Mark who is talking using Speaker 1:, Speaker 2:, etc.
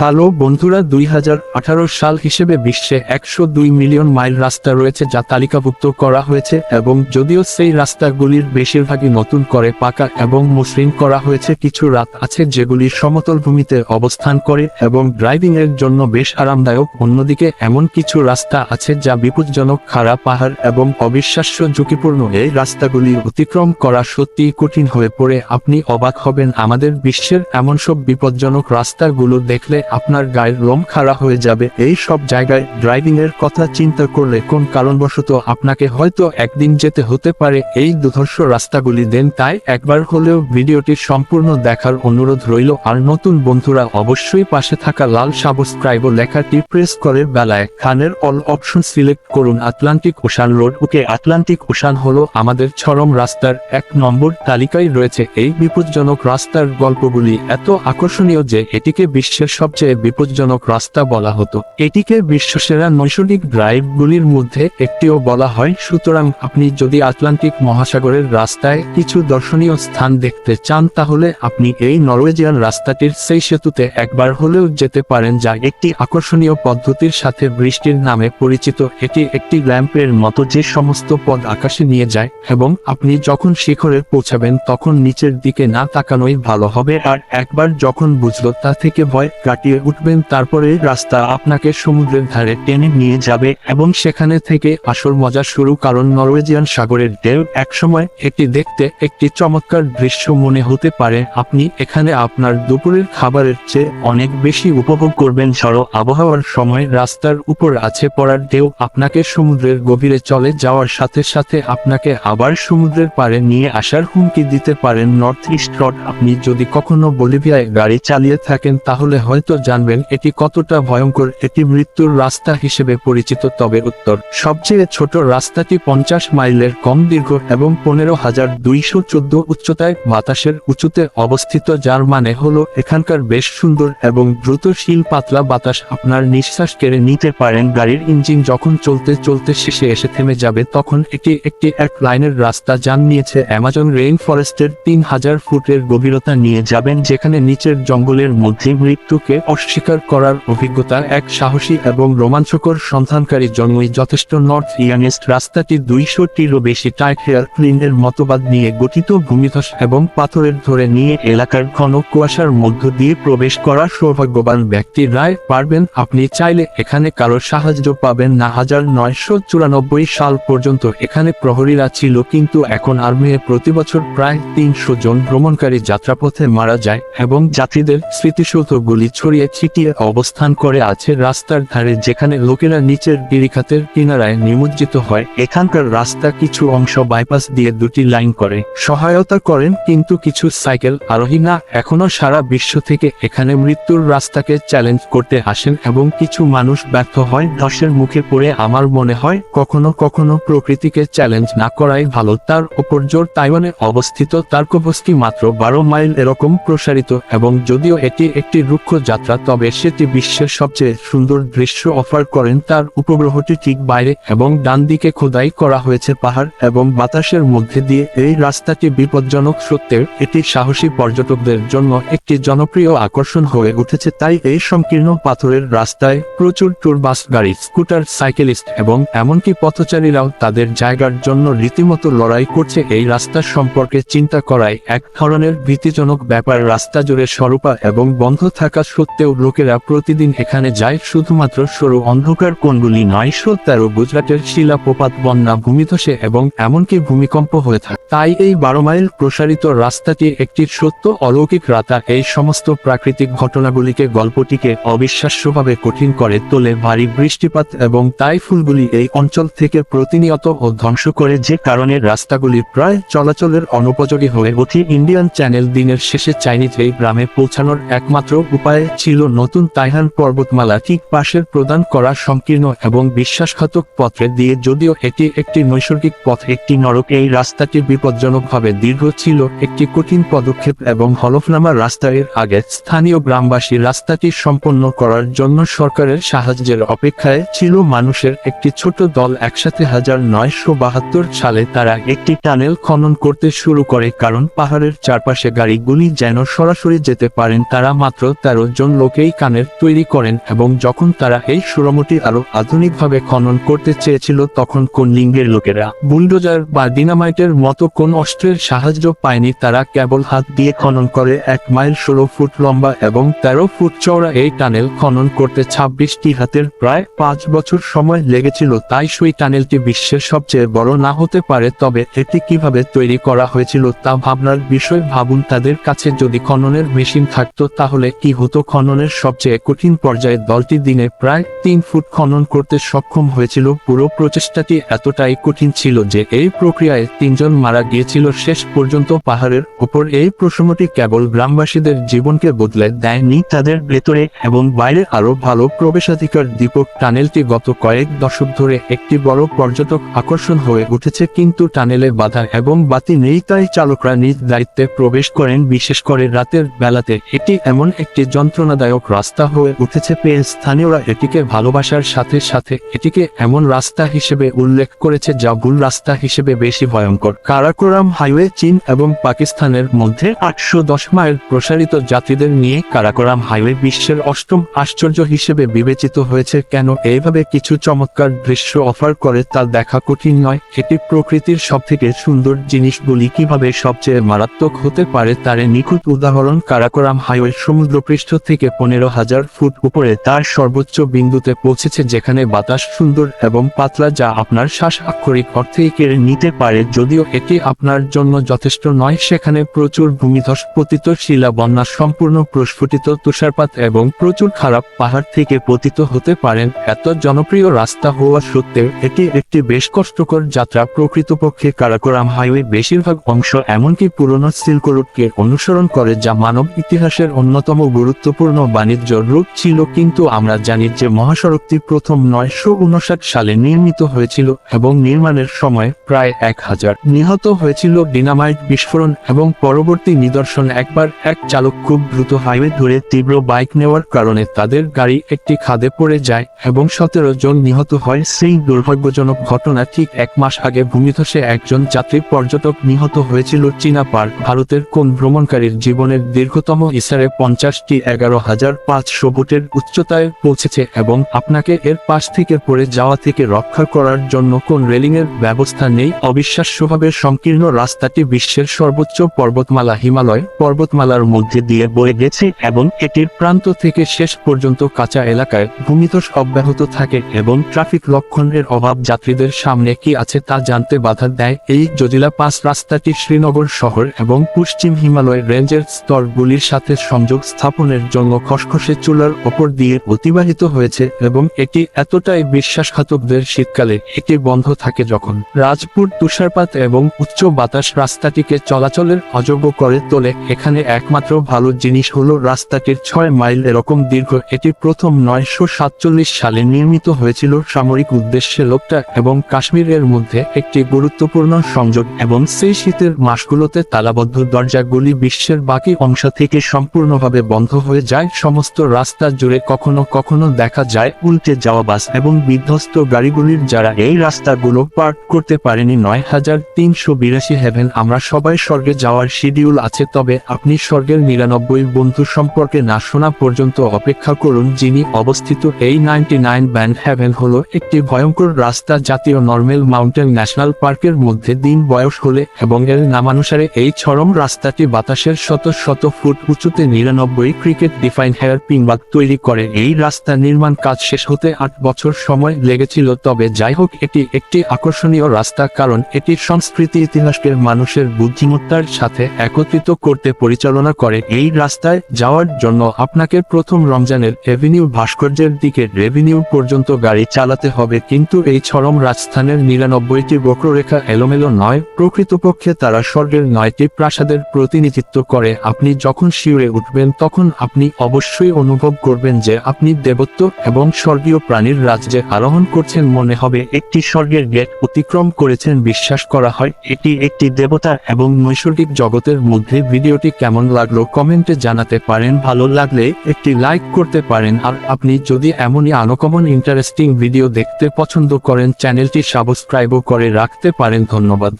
Speaker 1: Hello বন্ধুরা, দুই হাজার আঠারো সাল হিসেবে বিশ্বে একশো দুই মিলিয়ন মাইল রাস্তা রয়েছে যা তালিকাভুক্ত করা হয়েছে এবং যদিও সেই রাস্তাগুলির বেশিরভাগই নতুন করে পাকা এবং মসৃণ করা হয়েছে, কিছু রাত আছে যেগুলি সমতল ভূমিতে অবস্থান করে এবং ড্রাইভিং এর জন্য বেশ আরামদায়ক। অন্যদিকে এমন কিছু রাস্তা আছে যা বিপজ্জনক, খারাপ পাহাড় এবং অবিশ্বাস্য ঝুঁকিপূর্ণ। এই রাস্তাগুলি অতিক্রম করা সত্যিই কঠিন হয়ে পড়ে। আপনি অবাক হবেন, আমাদের বিশ্বের এমন সব বিপজ্জনক রাস্তাগুলো দেখলে আপনার গায়ের লোম খাড়া হয়ে যাবে। এই সব জায়গায় ড্রাইভিং এর কথা চিন্তা করলে কোন কারণবশত আপনাকে হয়তো একদিন যেতে হতে পারে। এই দুধর্ষ রাস্তাগুলি দেন তাই একবার হলেও ভিডিওটি সম্পূর্ণ দেখার অনুরোধ রইল। আর নতুন বন্ধুরা অবশ্যই পাশে থাকা লাল সাবস্ক্রাইব লেখাটি প্রেস করে বেলায়। খানের অল অপশন সিলেক্ট করুন। Atlantic Ocean road okay Atlantic Ocean হলো আমাদের চরম রাস্তার এক নম্বর তালিকায় রয়েছে। এই বিপজ্জনক রাস্তার গল্পগুলি এত আকর্ষণীয় যে এটিকে বিশ্বের সবচেয়ে বিপজ্জনক রাস্তা বলা হতো। এটিকে বিশ্বসেরা নৈসর্গিক ড্রাইভগুলির মধ্যে একটিও বলা হয়। সুতরাং আপনি যদি আটলান্টিক মহাসাগরের রাস্তায় কিছু দর্শনীয় স্থান দেখতে চান, তাহলে আপনি এই নরওয়েজিয়ান রাস্তাটির সেই সেতুতে একবার হলেও যেতে পারেন, যা একটি আকর্ষণীয় পদ্ধতির সাথে বৃষ্টির নামে পরিচিত। এটি একটি ল্যাম্পের মতো যে সমস্ত পদ আকাশে নিয়ে যায়, এবং আপনি যখন শিখরে পৌঁছাবেন, তখন নিচের দিকে না তাকানোই ভালো হবে। আর একবার যখন বুঝলো, তা থেকে ভয় কাটিয়ে উঠবেন, তারপরে রাস্তা আপনাকে সমুদ্রের ধারে টেনে নিয়ে যাবে এবং সেখানে থেকে আসল মজা শুরু। কারণ নরওয়েজিয়ান সাগরের ঢেউ একসময় এটি দেখতে একটি চমৎকার দৃশ্য মনে হতে পারে। আপনি এখানে আপনার দুপুরের খাবারের চেয়ে অনেক বেশি উপভোগ করবেন। ঝড়ো আবহাওয়ার সময় রাস্তার উপর আছে পড়ার ঢেউ। আপনাকে সমুদ্রের গভীরে চলে যাওয়ার সাথে সাথে আপনাকে আবার সমুদ্রের পাড়ে নিয়ে আসার হুমকি দিতে পারেন। নর্থ ইস্ট রড, আপনি যদি কখনো বলিভিয়ায় গাড়ি চালিয়ে থাকেন, তাহলে হয়তো জানবেন এটি কতটা ভয়ঙ্কর, এটি মৃত্যুর রাস্তা হিসেবে পরিচিত, তবে উত্তর, সবচেয়ে ছোট রাস্তাটি পঞ্চাশ মাইলের কম দীর্ঘ এবং পনেরো হাজার দুইশো চোদ্দ উচ্চতায় বাতাসের উঁচুতে অবস্থিত, যার মানে হলো এখানকার বেশ সুন্দর এবং দ্রুত দ্রুতশীল পাতলা বাতাস আপনার নিঃশ্বাস কেড়ে নিতে পারেন। গাড়ির ইঞ্জিন যখন চলতে চলতে শেষে এসে থেমে যাবে, তখন এটি একটি এক লাইনের রাস্তা যান নিয়েছে অ্যামাজন রেইন ফরেস্টের তিন হাজার ফুটের গভীরতা নিয়ে যাবেন, যেখানে নিচের জঙ্গলের মধ্যে মৃত্যুকে অস্বীকার করার অভিজ্ঞতা এক সাহসী এবং রোমাঞ্চকর সন্ধানকারী জন্মই যথেষ্ট নর্থ ইয়াংয়েস্ট রাস্তাটি দুইশোটিরও বেশি টাইট হেয়ার ক্লিনের মতবাদ নিয়ে গঠিত ভূমিধস এবং পাথরের ধরে নিয়ে এলাকার ঘন কুয়াশার মধ্য দিয়ে প্রবেশ করা সৌভাগ্যবান ব্যক্তি রায় পারবেন। আপনি চাইলে এখানে কারও সাহায্য পাবেন না। হাজার নয়শো চুরানব্বই সাল পর্যন্ত এখানে প্রহরীরা ছিল, কিন্তু এখন আর্মিয়ে প্রতি বছর প্রায় তিনশো জন ভ্রমণকারী যাত্রাপথে মারা যায় এবং যাত্রীদের স্মৃতিসৌধগুলি ছড়িয়ে ছিটিয়ে অবস্থান করে আছে রাস্তার ধারে যেখানে লোকেরা নিচের গিরিখাতের কিনারায় নিমজ্জিত হয়। এখানকার রাস্তা কিছু অংশ বাইপাস দিয়ে দুটি লাইন করে। সহায়তা করেন, কিন্তু কিছু সাইকেল আরোহী না। এখনও সারা বিশ্ব থেকে এখানে মৃত্যুর রাস্তাকে চ্যালেঞ্জ করতে আসেন এবং কিছু মানুষ ব্যর্থ হয়। ধসের মুখে পড়ে আমার মনে হয়, কখনো কখনো প্রকৃতিকে চ্যালেঞ্জ না করাই ভালো। তার ওপর জোর তাইওয়ানে অবস্থিত তার্কোভস্কি মাত্র বারো মাইল এরকম প্রসারিত এবং যদিও এটি একটি রুক্ষ যাত্রা, তবে সেটি বিশ্বের সবচেয়ে সুন্দর দৃশ্য অফার করেন তার উপগ্রহটি ঠিক বাইরে এবং ডান দিকে খোদাই করা হয়েছে পাহাড় এবং বাতাসের মধ্যে দিয়ে। এই রাস্তাটি বিপজ্জনক সত্ত্বেও এটি সাহসী পর্যটকদের জন্য একটি জনপ্রিয় আকর্ষণ হয়ে উঠেছে, তাই এই সংকীর্ণ পাথরের রাস্তায় প্রচুর ট্যুর বাস, গাড়ি, স্কুটার, সাইকেলিস্ট এবং এমনকি পথচারীরাও তাদের জায়গার জন্য রীতিমতো লড়াই করছে। এই রাস্তা সম্পর্কে চিন্তা করায় এক ধরনের ভীতিজনক ব্যাপার। রাস্তা জুড়ে স্বরূপা এবং বন্ধ থাকা সত্ত্বেও লোকেরা প্রতিদিন এখানে যায়, শুধুমাত্র সরু অন্ধকার কোনগুলি নয়শো তেরো গুজরাটের শিলাপ্রপাত, বন্যা, ভূমিধসে এবং এমনকি ভূমিকম্প হয়ে থাকে। তাই এই বারো মাইল প্রসারিত রাস্তাটি একটি সত্য অলৌকিক রাতা। এই সমস্ত প্রাকৃতিক ঘটনাগুলিকে গল্পটিকে অবিশ্বাস্যভাবে কঠিন করে তোলে ভারী বৃষ্টিপাত এবং তাই ফুলগুলি এই অঞ্চল থেকে প্রতিনিয়ত ও ধ্বংস করে যে কারণে রাস্তাগুলি প্রায় চলাচলের অনুপযোগী হয়ে ওঠে। ইন্ডিয়ান চ্যানেল দিনের শেষে চাইনিজ এই গ্রামে পৌঁছানোর একমাত্র উপায় ছিল নতুন তাইহান পর্বতমালা ঠিক পাশের প্রদান করা সংকীর্ণ এবং বিশ্বাসঘাতক পথে দিয়ে যদিও এটি একটি নৈসর্গিক পথ, একটি নরক, এই রাস্তাটি বিপজ্জনকভাবে দীর্ঘ ছিল, একটি কঠিন পদক্ষেপ এবং হলফনামা রাস্তার আগে স্থানীয় গ্রামবাসী রাস্তাটি সম্পন্ন করার জন্য সরকারের সাহায্যের অপেক্ষায় ছিল মানুষের একটি ছোট দল একসাথে হাজার নয়শো বাহাত্তর সালে তারা একটি টানেল খনন করতে শুরু করে, কারণ পাহাড়ের চারপাশে গাড়িগুলি যেন সরাসরি যেতে পারেন তারা মাত্র তেরো জন একজন লোকেই কানের তৈরি করেন এবং যখন তারা এই সুরমটি আরও আধুনিকভাবে খনন করতে চেয়েছিল তখন কোন লিঙ্গের লোকেরা বুলডোজার বা ডিনামাইটের মতো কোন অস্ত্রের সাহায্য পায়নি তারা কেবল হাত দিয়ে খনন করে এক মাইল ষোলো ফুট লম্বা এবং তেরো ফুট চওড়া এই টানেল খনন করতে ছাব্বিশটি হাতের প্রায় পাঁচ বছর সময় লেগেছিল। তাই সেই টানেলটি বিশ্বের সবচেয়ে বড় না হতে পারে, তবে এটি কীভাবে তৈরি করা হয়েছিল তা ভাবনার বিষয়। ভাবুন, তাদের কাছে যদি খননের মেশিন থাকতো তাহলে কি হতো খননের সবচেয়ে কঠিন পর্যায়ে দলটি দিনে প্রায় তিন ফুট খনন করতে সক্ষম হয়েছিল। পুরো প্রচেষ্টাটি এতটাই কঠিন ছিল যে এই প্রক্রিয়ায় তিনজন মারা গিয়েছিল। শেষ পর্যন্ত পাহাড়ের উপর এই প্রশ্নটি কেবল গ্রামবাসীদের জীবনকে বদলে দেয়নি, তাদের ভেতরে এবং বাইরে আরও ভালো প্রবেশাধিকার দীপক টানেলটি গত কয়েক দশক ধরে একটি বড় পর্যটক আকর্ষণ হয়ে উঠেছে। কিন্তু টানেলে বাধা এবং বাতি নেই, তাই চালকরা নিজ দায়িত্বে প্রবেশ করেন। বিশেষ করে রাতের বেলাতে এটি এমন একটি যন্ত্রণাদায়ক রাস্তা হয়ে উঠেছে পেয়ে স্থানীয়রা এটিকে ভালোবাসার সাথে সাথে এটিকে এমন রাস্তা হিসেবে উল্লেখ করেছে যা ভুল রাস্তা হিসেবে বেশি ভয়ঙ্কর। কারাকোরাম হাইওয়ে চীন এবং পাকিস্তানের মধ্যে আটশো দশ মাইল প্রসারিত যাত্রীদের নিয়ে কারাকোরাম হাইওয়ে বিশ্বের অষ্টম আশ্চর্য হিসেবে বিবেচিত হয়েছে। কেন এইভাবে কিছু চমৎকার দৃশ্য অফার করে তা দেখা কঠিন নয়? এটি প্রকৃতির সবথেকে সুন্দর জিনিসগুলি কীভাবে সবচেয়ে মারাত্মক হতে পারে তার নিখুঁত উদাহরণ কারাকোরাম হাইওয়ে সমুদ্রপৃষ্ঠ থেকে পনেরো হাজার ফুট উপরে তার সর্বোচ্চ বিন্দুতে পৌঁছেছে যেখানে বাতাস সুন্দর এবং পাতলা যা আপনার শ্বাস আক্ষরিক অর্থেই কেড়ে নিতে পারে যদিও এটি আপনার জন্য যথেষ্ট নয়। সেখানে প্রচুর ভূমিধস, পতিত শিলা বন্যা, সম্পূর্ণ প্রস্ফুটিত তুষারপাত এবং প্রচুর খারাপ পাহাড় থেকে পতিত হতে পারেন। এত জনপ্রিয় রাস্তা হওয়া সত্ত্বেও এটি একটি বেশ কষ্টকর যাত্রা প্রকৃতপক্ষে কারাকোরাম হাইওয়ে বেশিরভাগ অংশ এমনকি পুরনো সিল্ক রুটকে অনুসরণ করে যা মানব ইতিহাসের অন্যতম গুরুত্বপূর্ণ বাণিজ্য রুট ছিল, কিন্তু আমরা জানি যে মহাসড়কটি প্রথম নয়শো উনষাট সালে নির্মিত হয়েছিল এবং নির্মাণের সময় প্রায় এক হাজার নিহত হয়েছিল। ডিনামাইট বিস্ফোরণ এবং পরবর্তী নিদর্শন একবার এক চালক খুব দ্রুত হাইওয়ে ধরে তীব্র বাইক নেওয়ার কারণে তাদের গাড়ি একটি খাদে পড়ে যায় এবং সতেরো জন নিহত হয়। সেই দুর্ভাগ্যজনক ঘটনা ঠিক এক মাস আগে ভূমিধসে একজন যাত্রী পর্যটক নিহত হয়েছিল চীনা পার্ক, ভারতের কোন ভ্রমণকারীর জীবনের দীর্ঘতম ইসারে পঞ্চাশটি এগারো হাজার পাঁচশো ফুটের উচ্চতায় পৌঁছেছে এবং আপনাকে এর পাশ থেকে পড়ে যাওয়া থেকে রক্ষা করার জন্য কোন রেলিং এর ব্যবস্থা নেই, অবিশ্বাস্যভাবে সংকীর্ণ রাস্তাটি বিশ্বের সর্বোচ্চ পর্বতমালা হিমালয় পর্বতমালার মধ্যে দিয়ে বয়ে গেছে এবং এটির প্রান্ত থেকে শেষ পর্যন্ত কাঁচা এলাকায় ভূমিধস অব্যাহত থাকে এবং ট্রাফিক লক্ষণের অভাব যাত্রীদের সামনে কি আছে তা জানতে বাধা দেয় এই জজিলা পাস রাস্তাটি শ্রীনগর শহর এবং পশ্চিম হিমালয় রেঞ্জের স্তরগুলির সাথে সংযোগ স্থাপনের জন্য খসখসে চুলার ওপর দিয়ে অতিবাহিত হয়েছে এবং এটি এতটাই বিশ্বাসঘাতকদের শীতকালে এটি বন্ধ থাকে যখন রাজপুর তুষারপাত এবং উচ্চ বাতাস রাস্তাটিকে চলাচলের অযোগ্য করে তোলে। এখানে একমাত্র ভালো জিনিস হলো রাস্তাটির ছয় মাইল এরকম দীর্ঘ। এটি প্রথম নয়শো সাতচল্লিশ সালে নির্মিত হয়েছিল। সামরিক উদ্দেশ্যে লোকটা এবং কাশ্মীরের মধ্যে একটি গুরুত্বপূর্ণ সংযোগ এবং সেই শীতের মাসগুলোতে তালাবদ্ধ দরজাগুলি বিশ্বের বাকি অংশ থেকে সম্পূর্ণভাবে বন্ধ হয়ে যায়। সমস্ত রাস্তা জুড়ে কখনো কখনো দেখা যায় উল্টে যাওয়া বাস এবং বিধ্বস্ত গাড়িগুলির যারা এই রাস্তাগুলো পার্ক করতে পারেনি, নয় হাজার তিনশো বিরাশি হেভেন। আমরা সবাই স্বর্গে যাওয়ার শিডিউল আছে, তবে আপনি স্বর্গের নিরানব্বই বন্ধু সম্পর্কে না শোনা পর্যন্ত অপেক্ষা করুন, যিনি অবস্থিত এই নাইনটি নাইন ব্যান্ড হ্যাভেন হলো একটি ভয়ঙ্কর রাস্তা জাতীয় নর্মেল মাউন্টেন ন্যাশনাল পার্কের মধ্যে দিন বয়স হলে এবং এর নামানুসারে এই চরম রাস্তাটি বাতাসের শত শত ফুট উঁচুতে নিরানব্বই ক্রিকেট ডিফাইন হেয়ার পিনবাগ তৈরি করে। এই রাস্তা নির্মাণ কাজ শেষ হতে আট বছর সময় লেগেছিল, তবে যাই হোক, এটি একটি আকর্ষণীয় রাস্তা কারণ এটি সংস্কৃতি ইতিহাসকে মানুষের বুদ্ধিমত্তার সাথে একত্রিত করতে পরিচালনা করে। এই রাস্তায় যাওয়ার জন্য আপনাকে প্রথম রমজানের এভিনিউ ভাস্কর্যের দিকে রেভিনিউ পর্যন্ত গাড়ি চালাতে হবে, কিন্তু এই চরম রাজস্থানের নিরানব্বইটি বক্ররেখা এলোমেলো নয়। প্রকৃতপক্ষে তারা স্বর্গের নয়টি প্রাসাদের প্রতিনিধিত্ব করে। আপনি যখন শিউরে উঠবেন, তখন আপনি অবশ্যই অনুভব করবেন যে আপনি দেবত্ব এবং স্বর্গীয় প্রাণীর রাজ্যে আরোহণ করছেন মনে হবে, একটি স্বর্গের গেট অতিক্রম করেছেন বিশ্বাস করা হয়। এটি একটি দেবতা এবং নৈসর্গিক জগতের মধ্যে ভিডিওটি কেমন লাগল কমেন্টে জানাতে পারেন। ভালো লাগলে একটি লাইক করতে পারেন। আর আপনি যদি এমনই আনকমন ইন্টারেস্টিং ভিডিও দেখতে পছন্দ করেন চ্যানেলটি সাবস্ক্রাইবও করে রাখতে পারেন ধন্যবাদ।